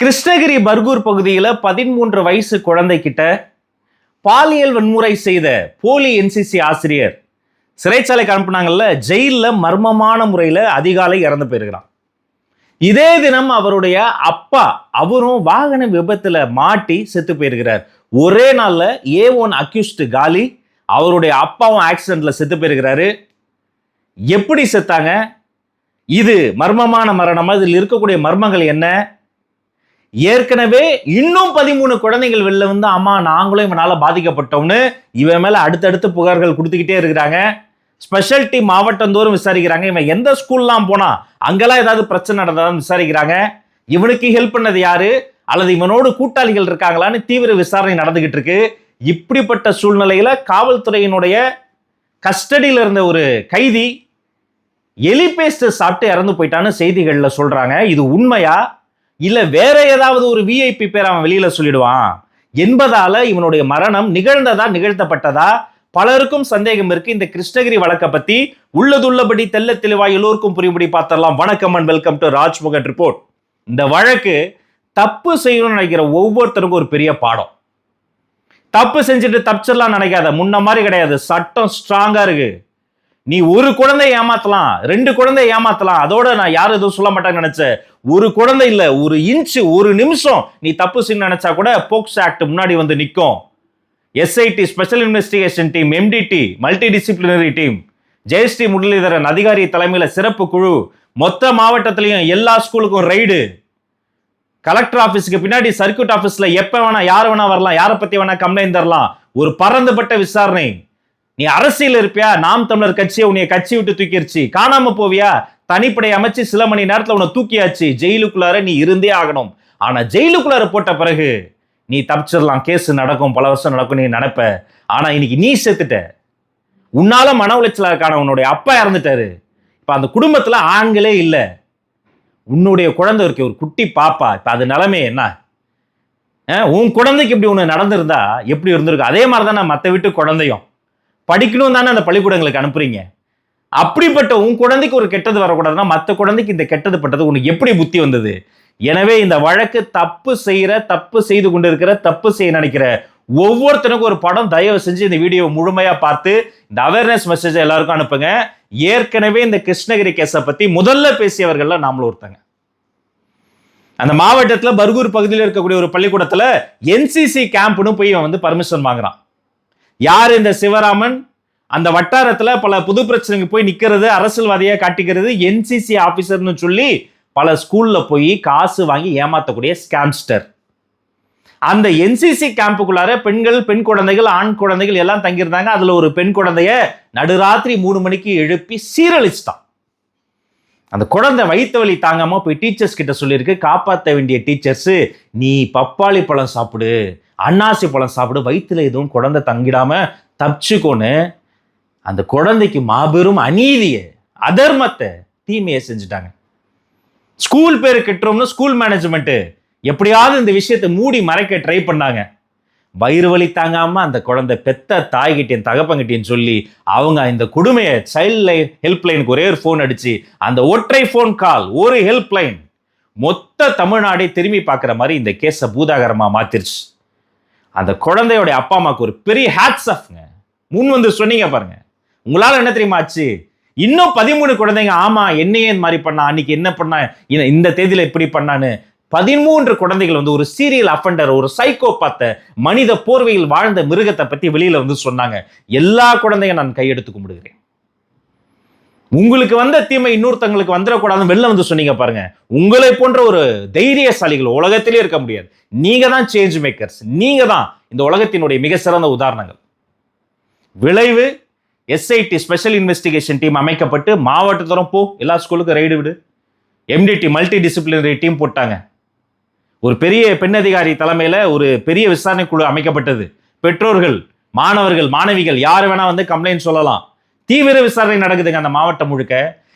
கிருஷ்ணகிரி பர்கூர் பகுதியில் பதிமூன்று வயசு குழந்தைகிட்ட பாலியல் வன்முறை செய்த போலி என்சிசி ஆசிரியர் சிறைச்சாலைக்கு அனுப்புனாங்கல்ல ஜெயிலில் மர்மமான முறையில் அதிகாலை இறந்து போயிருக்கிறான். இதே தினம் அவருடைய அப்பா அவரும் வாகன விபத்தில் மாட்டி செத்து போயிருக்கிறார். ஒரே நாளில் ஏ ஒன் அக்யூஸ்ட் காலி அவருடைய அப்பாவும் ஆக்சிடென்ட்ல செத்து போயிருக்கிறாரு. எப்படி செத்தாங்க? இது மர்மமான மரணமா? இதில் இருக்கக்கூடிய மர்மங்கள் என்ன? ஏற்கனவே இன்னும் பதிமூணு குழந்தைகள் வெளில வந்து அம்மா நாங்களும் இவனால் பாதிக்கப்பட்டோம்னு இவன் மேலே அடுத்தடுத்து புகார்கள் கொடுத்துக்கிட்டே இருக்கிறாங்க. ஸ்பெஷல் டீம் மாவட்டந்தோறும் விசாரிக்கிறாங்க. இவன் எந்த ஸ்கூல்லாம் போனா அங்கெல்லாம் ஏதாவது பிரச்சனை நடந்ததான்னு விசாரிக்கிறாங்க. இவனுக்கு ஹெல்ப் பண்ணது யாரு? அல்லது இவனோடு கூட்டாளிகள் இருக்காங்களான்னு தீவிர விசாரணை நடந்துகிட்டு இருக்கு. இப்படிப்பட்ட சூழ்நிலையில காவல்துறையினுடைய கஸ்டடியில் இருந்த ஒரு கைதி எலி பேஸ்ட் சாப்பிட்டு இறந்து போயிட்டான்னு செய்திகளில் சொல்றாங்க. இது உண்மையா? இல்லை வேற ஏதாவது ஒரு விஐபி பேர் அவன் வெளியில சொல்லிடுவான். என்பதால இவனுடைய மரணம் நிகழ்ந்ததா நிகழ்த்தப்பட்டதா? பலருக்கும் சந்தேகம் இருக்கு. இந்த கிருஷ்ணகிரி வழக்கை பத்தி உள்ளதுள்ளபடி தெல்ல தெளிவா எல்லோருக்கும் புரியும்படி பார்த்தரலாம் வணக்கம் and welcome to Rajmugan report இந்த வழக்கு தப்பு செய்யணும்னு நினைக்கிற ஒவ்வொருத்தருக்கும் ஒரு பெரிய பாடம். தப்பு செஞ்சுட்டு தப்பிச்சிடலாம் நினைக்காத. முன்ன மாதிரி கிடையாது. சட்டம் ஸ்ட்ராங்கா இருக்கு. நீ ஒரு குழந்தை ஏமாத்தலாம் ரெண்டு குழந்தை ஏமாத்தலாம். அதோட நான் யாரும் எதுவும் சொல்ல மாட்டேன்னு நினைச்சேன். ஒரு குழந்தை இல்லை ஒரு இன்ச்சு ஒரு நிமிஷம் நீ தப்பு செய்ய நினைச்சா கூட போக்ஸ் ஆக்ட் முன்னாடி வந்து நிற்கும் SIT special investigation team MDT multidisciplinary team Jayashree Muralidharan அதிகாரி தலைமையில் சிறப்பு குழு மொத்த மாவட்டத்திலையும் எல்லா ஸ்கூலுக்கும் ரைடு கலெக்டர் ஆஃபீஸுக்கு பின்னாடி சர்க்கியூட் ஆஃபீஸில் எப்போ வேணா யார் வேணா வரலாம் யாரை பற்றி வேணா கம்ப்ளைண்ட் தரலாம். ஒரு பறந்துபட்ட விசாரணை. நீ அரசியல் இருப்பியா? நாம் தமிழர் கட்சியை உன்னைய கட்சி விட்டு தூக்கிருச்சு. காணாம போவியா? தனிப்படை அமைச்சு சில மணி நேரத்தில் உன்னை தூக்கியாச்சு. ஜெயிலுக்குள்ளார நீ இருந்தே ஆகணும். ஆனா ஜெயிலுக்குள்ளார போட்ட பிறகு நீ தப்பிச்சிடலாம். கேஸ் நடக்கும். பல வருஷம் நடக்கும் நீ நினைப்ப. ஆனா இன்னைக்கு நீ செத்துட்ட. உன்னால மன உளைச்சலா இருக்கான உன்னுடைய அப்பா இறந்துட்டாரு. இப்ப அந்த குடும்பத்துல ஆண்களே இல்லை. உன்னுடைய குழந்தை இருக்கு ஒரு குட்டி பாப்பா. இப்ப அது நிலைமை என்ன? உன் குழந்தைக்கு இப்படி ஒன்று நடந்திருந்தா எப்படி இருந்திருக்கும்? அதே மாதிரி தானே மற்ற வீட்டு குழந்தையும். படிக்கணும் தானே அந்த பள்ளிக்கூடங்களுக்கு அனுப்புறீங்க? அப்படிப்பட்ட உன் குழந்தைக்கு ஒரு கெட்டது வரக்கூடாதுன்னா மற்ற குழந்தைக்கு இந்த கெட்டது பட்டது உனக்கு எப்படி புத்தி வந்தது? எனவே இந்த வழக்கு தப்பு செய்கிற தப்பு செய்து கொண்டிருக்கிற தப்பு செய்ய நினைக்கிற ஒவ்வொருத்தனுக்கும் ஒரு படம் தயவு செஞ்சு இந்த வீடியோ முழுமையாக பார்த்து இந்த அவேர்னஸ் மெசேஜை எல்லாருக்கும் அனுப்புங்க. ஏற்கனவே இந்த கிருஷ்ணகிரி கேஸை பற்றி முதல்ல பேசியவர்கள்லாம் நாமளும் ஒருத்தங்க. அந்த மாவட்டத்தில் பர்கூர் பகுதியில் இருக்கக்கூடிய ஒரு பள்ளிக்கூடத்தில் என்சிசி கேம்ப்னு போய் இவன் வந்து பர்மிஷன் வாங்குறான். யார் இந்த சிவராமன்? அந்த வட்டாரத்துல பல புது பிரச்சனைக்கு போய் நிக்கிறது அரசியல்வாதியா காட்டிக்கிறது என்சிசி ஆபீசர்னு சொல்லி பல ஸ்கூல்ல போய் காசு வாங்கி ஏமாத்தக்கூடிய ஸ்கேம்ஸ்டர் அந்த என்சிசி கேம்புக்குள்ளார பெண்கள் பெண் குழந்தைகள் ஆண் குழந்தைகள் எல்லாம் தங்கியிருந்தாங்க. அதுல ஒரு பெண் குழந்தைய நடுராத்திரி மூணு மணிக்கு எழுப்பி சீரழிச்சிட்டான். அந்த குழந்தை வயிற்று வலி தாங்காம போய் டீச்சர்ஸ் கிட்ட சொல்லியிருக்கு காப்பாற்ற வேண்டிய டீச்சர்ஸ் நீ பப்பாளி பழம் சாப்பிடு. அன்னாசி பழம் சாப்பிடு வயிற்றுல எதுவும் குழந்தை தங்கிடாமல் தப்பிச்சுக்கோன்னு அந்த குழந்தைக்கு மாபெரும் அநீதியை அதர்மத்தை தீமையை செஞ்சுட்டாங்க. ஸ்கூல் பேர் கெட்டுறோம்னு ஸ்கூல் மேனேஜ்மெண்ட்டு எப்படியாவது இந்த விஷயத்தை மூடி மறைக்க ட்ரை பண்ணாங்க. வயிறு வலி தாங்காமல் அந்த குழந்தை பெத்த தாய்கிட்டையும் தகப்பங்கிட்டையும் சொல்லி அவங்க இந்த கொடுமையை சைல்ட் லைன் ஹெல்ப்லைனுக்கு ஒரே ஒரு ஃபோன் அடித்து அந்த ஒற்றை ஃபோன் கால் ஒரு ஹெல்ப்லைன் மொத்த தமிழ்நாடே திரும்பி பார்க்குற மாதிரி இந்த கேஸை பூதாகரமாக மாத்திருச்சு. அந்த குழந்தையோடைய அப்பா அம்மாவுக்கு ஒரு பெரிய ஹேட்ஸ் ஆஃப்ங்க முன் வந்து சொன்னீங்க பாருங்க. உங்களால என்ன தெரியுமா ஆச்சு? இன்னும் பதிமூணு குழந்தைங்க ஆமா என்னையே இந்த மாதிரி பண்ணா அன்னைக்கு என்ன பண்ணா இந்த- இந்த தேதியில இப்படி பண்ணான்னு பதிமூன்று குழந்தைகள் வந்து ஒரு சீரியல் அஃபண்டர் ஒரு சைக்கோ பார்த்த மனித போர்வையில் வாழ்ந்த மிருகத்தை பத்தி வெளியில வந்து சொன்னாங்க. எல்லா குழந்தைங்க நான் கையெடுத்து கும்பிடுகிறேன். உங்களுக்கு வந்த தீமை இன்னொருத்தங்களுக்கு வந்துடக்கூடாதுன்னு வெளில வந்து சொன்னீங்க பாருங்க. உங்களை போன்ற ஒரு தைரியசாலிகள் உலகத்திலே இருக்க முடியாது. நீங்க தான் சேஞ்ச் மேக்கர்ஸ் நீங்க தான் இந்த உலகத்தினுடைய மிக சிறந்த உதாரணங்கள். விளைவு எஸ்ஐடி ஸ்பெஷல் இன்வெஸ்டிகேஷன் டீம் அமைக்கப்பட்டு மாவட்டத்தோறும் போ. எல்லா ஸ்கூலுக்கும் ரைடு விடு. எம்டிடி மல்டி டிசிப்ளினரி டீம் போட்டாங்க. ஒரு பெரிய பெண் அதிகாரி தலைமையில் ஒரு பெரிய விசாரணை குழு அமைக்கப்பட்டது. பெற்றோர்கள் மாணவர்கள் மாணவிகள் யார் வேணா வந்து கம்ப்ளைண்ட் சொல்லலாம். தீவிர விசாரணை நடக்குதுங்க அந்த மாவட்டம் முழுக்க.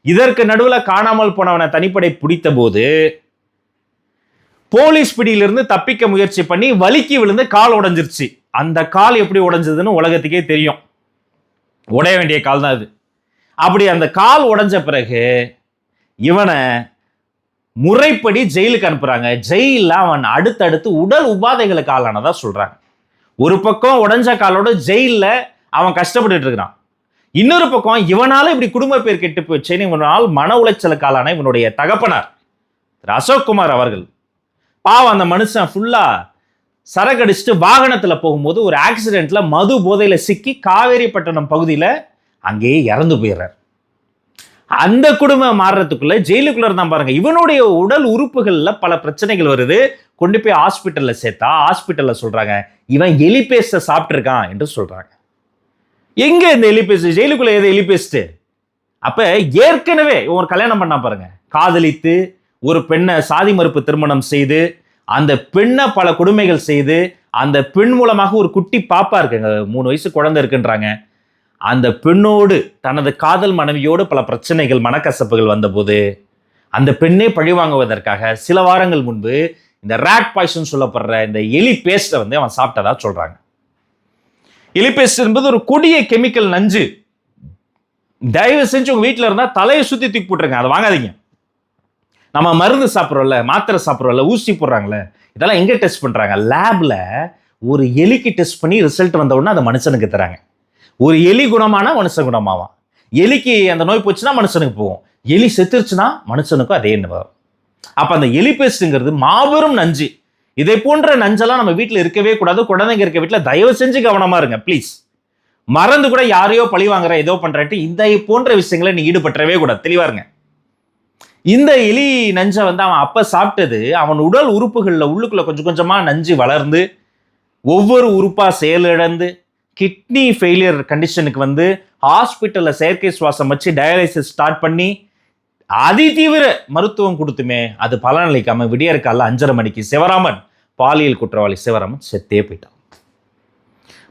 இதற்கு நடுவில் காணாமல் போனவனை தனிப்படை பிடித்த போது போலீஸ் பிடியிலிருந்து தப்பிக்க முயற்சி பண்ணி வலிக்கி விழுந்து கால் உடஞ்சிருச்சு. அந்த கால் எப்படி உடஞ்சதுன்னு உலகத்துக்கே தெரியும். உடைய வேண்டிய கால் தான் அது. அப்படி அந்த கால் உடஞ்ச பிறகு இவனை முறைப்படி ஜெயிலுக்கு அனுப்புறாங்க. ஜெயிலில் அவன் அடுத்தடுத்து உடல் உபாதைகளுக்கு ஆளானதா சொல்றாங்க. ஒரு பக்கம் உடஞ்ச காலோட ஜெயிலில் அவன் கஷ்டப்பட்டுட்டு இருக்கிறான். இன்னொரு பக்கம் இவனால இப்படி குடும்ப பேர் கெட்டு போச்சுன்னு இவனால் மன உளைச்சலுக்கு ஆளான இவனுடைய தகப்பனார். திரு அசோக்குமார் அவர்கள். பாவம் அந்த மனுஷன் ஃபுல்லா சரகடிச்சுட்டு வாகனத்துல போகும்போது ஒரு ஆக்சிடென்ட்ல மது போதையில சிக்கி காவேரிப்பட்டினம் பகுதியில அங்கேயே இறந்து போயிடுறார். அந்த குடும்பம் மாறுறதுக்குள்ள ஜெயிலுக்குள்ள இருந்தான் பாருங்க. இவனுடைய உடல் உறுப்புகள்ல பல பிரச்சனைகள் வருது. கொண்டு போய் ஹாஸ்பிட்டல்ல சேர்த்தா ஹாஸ்பிட்டல்ல சொல்றாங்க இவன் எலி பேஸ்ட என்று சொல்றாங்க. எங்க இந்த எலி ஜெயிலுக்குள்ளே ஜெயிலுக்குள்ள எது எலி அப்போ அப்ப ஏற்கனவே ஒரு கல்யாணம் பண்ணா பாருங்க. காதலித்து ஒரு பெண்ணை சாதி மறுப்பு திருமணம் செய்து அந்த பெண்ணை பல கொடுமைகள் செய்து அந்த பெண் மூலமாக ஒரு குட்டி பாப்பா இருக்குங்க. மூணு வயசு குழந்தை இருக்குன்றாங்க. அந்த பெண்ணோடு தனது காதல் மனைவியோடு பல பிரச்சனைகள் மனக்கசப்புகள் வந்தபோது அந்த பெண்ணே பழிவாங்குவதற்காக சில வாரங்கள் முன்பு இந்த ரேட் பாய்சன் சொல்லப்படுற இந்த எலி பேஸ்ட்டை வந்து அவன் சாப்பிட்டதா சொல்கிறாங்க இலிபேஸ்ட் என்பது ஒரு கொடிய கெமிக்கல் நஞ்சு. தயவு செஞ்சு உங்கள் வீட்டில் இருந்தால் தலையை சுற்றி தூக்கி போட்டுருங்க. அதை வாங்காதீங்க. நம்ம மருந்து சாப்பிட்றோம்ல மாத்திரை சாப்பிட்றோம்ல ஊசி போடுறாங்களே இதெல்லாம் எங்கே டெஸ்ட் பண்ணுறாங்க லேபில் ஒரு எலிக்கு டெஸ்ட் பண்ணி ரிசல்ட் வந்த உடனே அதை மனுஷனுக்கு தராங்க. ஒரு எலி குணமானா மனுஷன் குணமாவான். எலிக்கு அந்த நோய் போச்சுன்னா மனுஷனுக்கு போகும். எலி செத்துருச்சுன்னா மனுஷனுக்கும் அதே வரும் அப்போ அந்த எலி பேஸ்ட்டுங்கிறது மாபெரும் நஞ்சு. இதை போன்ற நஞ்செல்லாம் நம்ம வீட்டில் இருக்கவே கூடாது. குழந்தைங்க இருக்க வீட்டில் தயவு செஞ்சு கவனமா இருங்க ப்ளீஸ் மறந்து கூட யாரையோ பழி வாங்குற ஏதோ பண்ணுறாட்டு இந்த போன்ற விஷயங்களை நீ ஈடுபட்டவே கூடாது. தெளிவா இருங்க. இந்த எலி நஞ்சை வந்து அவன் அப்போ சாப்பிட்டது அவன் உடல் உறுப்புகளில் உள்ளுக்குள்ள கொஞ்சம் கொஞ்சமாக நஞ்சு வளர்ந்து ஒவ்வொரு உறுப்பாக செயலிழந்து கிட்னி ஃபெயிலியர் கண்டிஷனுக்கு வந்து ஹாஸ்பிட்டலில் செயற்கை சுவாசம் வச்சு டயாலிசிஸ் ஸ்டார்ட் பண்ணி அதிதீவிர மருத்துவம் கொடுத்துமே அது பலனளிக்காம விடியற்கால அஞ்சரை மணிக்கு சிவராமன் பாலியல் குற்றவாளி சிவராமன் செத்தே போயிட்டான்.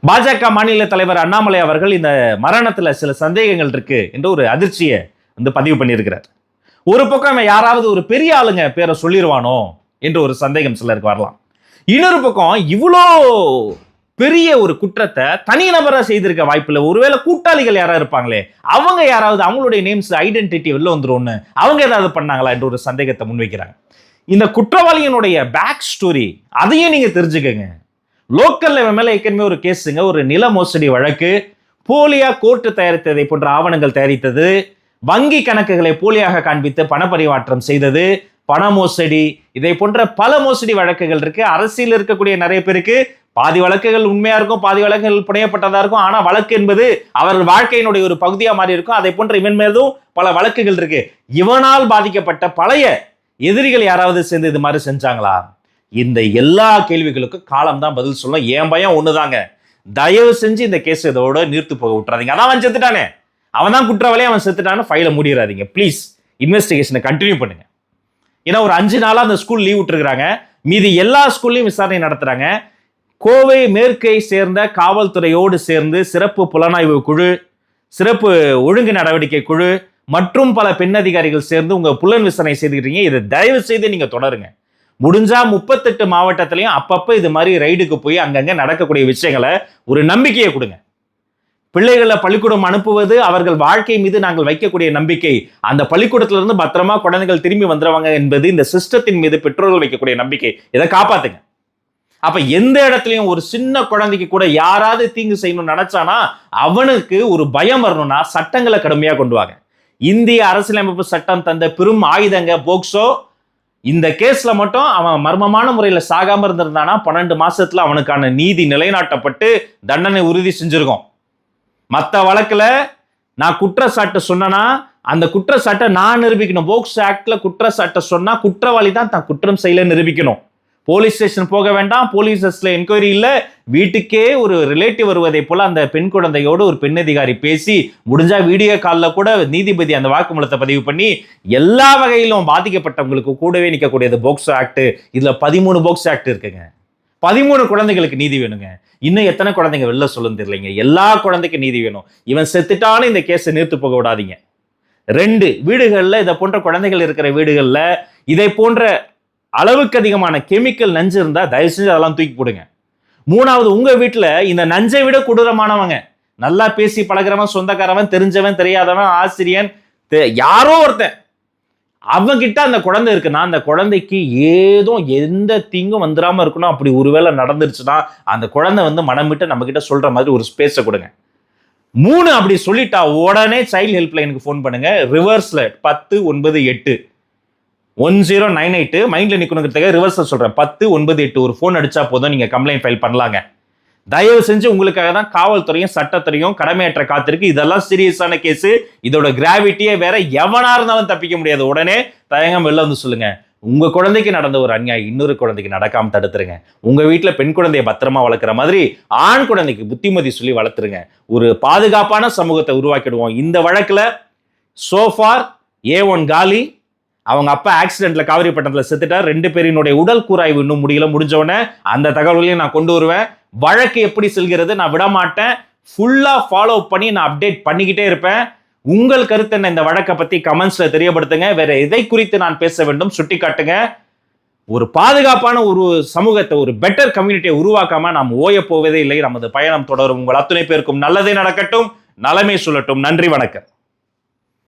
பாஜக மாநில தலைவர் அண்ணாமலை அவர்கள் இந்த மரணத்துல சில சந்தேகங்கள் இருக்கு என்று ஒரு அதிர்ச்சியை வந்து பதிவு பண்ணியிருக்கிறார். ஒரு பக்கம் யாராவது ஒரு பெரிய ஆளுங்க பேரை சொல்லிடுவானோ என்று ஒரு சந்தேகம் சிலருக்கு வரலாம். இன்னொரு பக்கம் இவ்வளோ பெரிய ஒரு குற்றத்தை தனிநபராக செய்திருக்க வாய்ப்பில்லை. ஒருவேளை கூட்டாளிகள் யாராவது இருப்பாங்களே? அவங்க யாராவது அவங்களுடைய நேம்ஸ் ஐடென்டிட்டி வெளில வந்துரும்னு அவங்க ஏதாவது பண்ணாங்களா என்ற ஒரு சந்தேகத்தை முன்வைக்கிறாங்க. இந்த குற்றவாளியினுடைய பேக் ஸ்டோரி அதையும் நீங்கள் தெரிஞ்சுக்கங்க லோக்கல்ல இவன் மேலே ஏற்கனவே ஒரு கேஸுங்க ஒரு நில மோசடி வழக்கு. போலியா கோர்ட்டு தயாரித்ததை போன்ற ஆவணங்கள் தயாரித்தது. வங்கி கணக்குகளை போலியாக காண்பித்து பணப்பரிமாற்றம் செய்தது. பண மோசடி. இதை போன்ற பல மோசடி வழக்குகள் இருக்கு. அரசியல் இருக்கக்கூடிய நிறைய பேருக்கு பாதி வழக்குகள் உண்மையா இருக்கும் பாதி வழக்குகள் புனையப்பட்டதா இருக்கும். ஆனா வழக்கு என்பது அவர்கள் வாழ்க்கையினுடைய ஒரு பகுதியா மாறி இருக்கும் அதை போன்ற இவன் மேலும் பல வழக்குகள் இருக்கு. இவனால் பாதிக்கப்பட்ட பழைய எதிரிகள் யாராவது சேர்ந்து இது மாதிரி செஞ்சாங்களா? இந்த எல்லா கேள்விகளுக்கும் காலம் தான் பதில் சொல்லும். ஏன் பயம் ஒண்ணுதாங்க. தயவு செஞ்சு இந்த கேஸ் இதோட நிறுத்து போக விட்டுறாதீங்க. அதான் அவன் செத்துட்டானே. அவன் தான் குற்றவாளி அவன் செத்துட்டான்னு ஃபைலை மூடிடாதீங்க ப்ளீஸ் இன்வெஸ்டிகேஷனை கண்டினியூ பண்ணுங்க. ஏன்னா ஒரு அஞ்சு நாளாக அந்த ஸ்கூல் லீவ் விட்டுருக்குறாங்க. மீதி எல்லா ஸ்கூல்லையும் விசாரணை நடத்துறாங்க. கோவை மேற்கை சேர்ந்த காவல்துறையோடு சேர்ந்து சிறப்பு புலனாய்வு குழு சிறப்பு ஒழுங்கு நடவடிக்கை குழு மற்றும் பல பெண் அதிகாரிகள் சேர்ந்து உங்கள் புலன் விசாரணை செய்துக்கிறீங்க இதை தயவு செய்து நீங்கள் தொடருங்க. முடிஞ்சா முப்பத்தெட்டு மாவட்டத்திலையும் அப்பப்போ இது மாதிரி ரைடுக்கு போய் அங்கங்கே நடக்கக்கூடிய விஷயங்களை ஒரு நம்பிக்கையை கொடுங்க. பிள்ளைகளை பள்ளிக்கூடம் அனுப்புவது அவர்கள் வாழ்க்கை மீது நாங்கள் வைக்கக்கூடிய நம்பிக்கை அந்த பள்ளிக்கூடத்திலிருந்து பத்திரமா குழந்தைகள் திரும்பி வந்துடுவாங்க என்பது இந்த சிஸ்டத்தின் மீது பெற்றோர்கள் வைக்கக்கூடிய நம்பிக்கை இதை காப்பாத்துங்க. அப்ப எந்த இடத்துலயும் ஒரு சின்ன குழந்தைக்கு கூட யாராவது தீங்கு செய்யணும்னு நினைச்சானா அவனுக்கு ஒரு பயம் வரணும்னா சட்டங்களை கடுமையா கொண்டு வாங்க. இந்திய அரசியலமைப்பு சட்டம் தந்த பெரும் ஆயுதங்க போக்சோ இந்த கேஸ்ல மட்டும் அவன் மர்மமான முறையில சாகாம இருந்திருந்தானா பன்னெண்டு மாசத்துல அவனுக்கான நீதி நிலைநாட்டப்பட்டு தண்டனை உறுதி செஞ்சிருக்கோம். மற்ற வழக்குல நான் குற்றச்சாட்டு சொன்னனா அந்த குற்றச்சாட்டை நான் நிரூபிக்கணும். போக்ஸ் ஆக்ட்ல குற்றச்சாட்டை சொன்னா குற்றவாளி தான் தான் குற்றம் செய்யல நிரூபிக்கணும். போலீஸ் ஸ்டேஷன் போக வேண்டாம். போலீஸ் என்கொயரி இல்லை. வீட்டுக்கே ஒரு ரிலேட்டிவ் வருவதை போல அந்த பெண் குழந்தையோடு ஒரு பெண் அதிகாரி பேசி முடிஞ்சா வீடியோ காலில் கூட நீதிபதி அந்த வாக்குமூலத்தை பதிவு பண்ணி எல்லா வகையிலும் பாதிக்கப்பட்டவங்களுக்கு கூடவே நிற்கக்கூடியது போக்சோ ஆக்ட் இதுல பதிமூணு போக்சோ ஆக்ட் இருக்குங்க. பதிமூணு குழந்தைகளுக்கு நீதி வேணுங்க. இன்னும் எத்தனை குழந்தைங்க வெளில சொல்லுன்னு தெரியலைங்க. எல்லா குழந்தைக்கும் நீதி வேணும். இவன் செத்துட்டாலும் இந்த கேஸை நிறுத்து போக விடாதீங்க. ரெண்டு வீடுகளில் இதை போன்ற குழந்தைகள் இருக்கிற வீடுகளில் இதை போன்ற அளவுக்கு அதிகமான கெமிக்கல் நஞ்சு இருந்தால் தயவு செஞ்சு அதெல்லாம் தூக்கி போடுங்க. மூணாவது உங்கள் வீட்டில் இந்த நஞ்சை விட கொடூரமானவங்க நல்லா பேசி பழகிறவன் சொந்தக்காரவன் தெரிஞ்சவன் தெரியாதவன் ஆசிரியன் தெ- யாரோ ஒருத்தன். அவங்கிட்ட அந்த குழந்தை இருக்குன்னா அந்த குழந்தைக்கு ஏதோ எந்த தீங்கும் வந்துடாம இருக்கணும். அப்படி ஒருவேளை நடந்துருச்சுன்னா அந்த குழந்தை வந்து மனம் விட்டு நம்ம கிட்ட சொல்ற மாதிரி ஒரு ஸ்பேஸை கொடுங்க. மூணு அப்படி சொல்லிட்டா உடனே சைல்டு ஹெல்ப்லைனுக்கு ஃபோன் பண்ணுங்க. ரிவர்ஸ்ல பத்து ஒன்பது எட்டு. ஒன் ஜீரோ நைன் எயிட்டு மைண்டில் நிற்கணுங்கிறதுக்காக ரிவர்ஸில் சொல்கிறேன் பத்து ஒன்பது எட்டு ஒரு ஃபோன் அடித்தா போதும். நீங்கள் கம்ப்ளைண்ட் ஃபைல் பண்ணலாங்க. தயவு செஞ்சு உங்களுக்காக தான் காவல்துறையும் சட்டத்துறையும் கடமையற்ற காத்திருக்கு. இதெல்லாம் சீரியஸான கேஸ் இதோட கிராவிட்டியே வேற எவனா இருந்தாலும் தப்பிக்க முடியாது. உடனே தயங்கம் வெளில வந்து சொல்லுங்க. உங்க குழந்தைக்கு நடந்த ஒரு அநியாயம் இன்னொரு குழந்தைக்கு நடக்காம தடுத்துருங்க. உங்க வீட்டில் பெண் குழந்தைய பத்திரமா வளர்க்குற மாதிரி ஆண் குழந்தைக்கு புத்திமதி சொல்லி வளர்த்துருங்க. ஒரு பாதுகாப்பான சமூகத்தை உருவாக்கிடுவோம். இந்த வழக்கில் சோஃபார் ஏ ஒன் காலி அவங்க அப்பா ஆக்சிடென்ட்ல காவிரிப்பட்டணத்துல செத்துட்டார். ரெண்டு பேரினுடைய உடல் கூராய்வு இன்னும் முடியல. முடிஞ்சவனே அந்த தகவல்களையும் நான் கொண்டு வருவேன். வழக்கு எப்படி செல்கிறது நான் விட மாட்டேன் ஃபுல்லா ஃபாலோ பண்ணி நான் அப்டேட் பண்ணிக்கிட்டே இருப்பேன். உங்கள் கருத்து என்ன? இந்த வழக்கை பத்தி கமெண்ட்ஸ்ல தெரியப்படுத்துங்க. வேற எதை குறித்து நான் பேச வேண்டும் சுட்டி காட்டுங்க ஒரு பாதுகாப்பான ஒரு சமூகத்தை ஒரு பெட்டர் கம்யூனிட்டியை உருவாக்காம நாம் ஓய போவதே இல்லை. நமது பயணம் தொடரும். உங்கள் அத்துணை பேருக்கும் நல்லதே நடக்கட்டும். நலமே சொல்லட்டும் நன்றி வணக்கம்.